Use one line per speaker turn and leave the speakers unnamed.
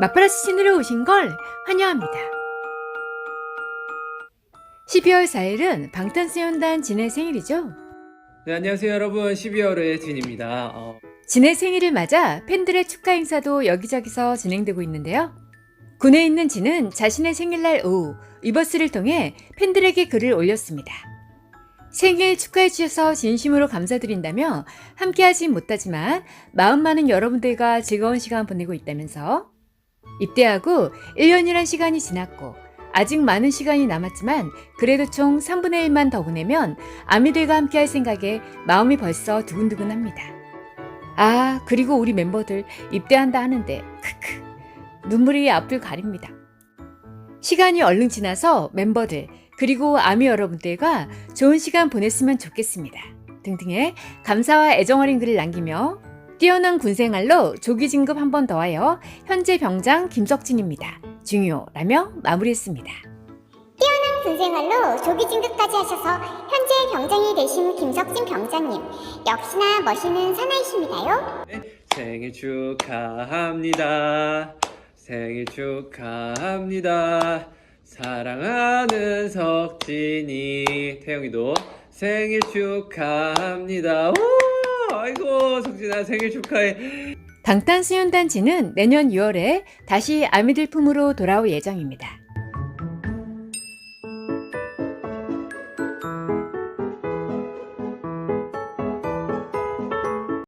마파라스 채널에 오신 걸 환영합니다. 12월 4일은 방탄소년단 진의 생일이죠.
네, 안녕하세요 여러분 12월의 진입니다 어,
진의 생일을 맞아 팬들의 축하 행사도 여기저기서 진행되고 있는데요. 군에 있는 진은 자신의 생일날 오후 위버스를 통해 팬들에게 글을 올렸습니다. 생일 축하해 주셔서 진심으로 감사드린다며 함께하진 못하지만 마음 많은 여러분들과 즐거운 시간 보내고 있다면서 입대하고 1년이란 시간이 지났고 아직 많은 시간이 남았지만 그래도 총 3분의 1만 더 보내면 아미들과 함께할 생각에 마음이 벌써 두근두근합니다. 아, 그리고 우리 멤버들 입대한다 하는데 크크 눈물이 앞을 가립니다. 시간이 얼른 지나서 멤버들 그리고 아미 여러분들과 좋은 시간 보냈으면 좋겠습니다. 등등의 감사와 애정 어린 글을 남기며 뛰어난 군생활로 조기 진급 한 번 더 하여 현재 병장 김석진입니다. 중요라며 마무리했습니다.
군생활로 조기 진급까지 하셔서 현재 병장이 되신 김석진 병장님 역시나 멋있는 사나이십니다요.
생일 축하합니다 생일 축하합니다 사랑하는 석진이 태영이도 생일 축하합니다 오, 아이고 석진아 생일 축하해
방탄소년단지는 내년 6월에 다시 아미들 품으로 돌아올 예정입니다.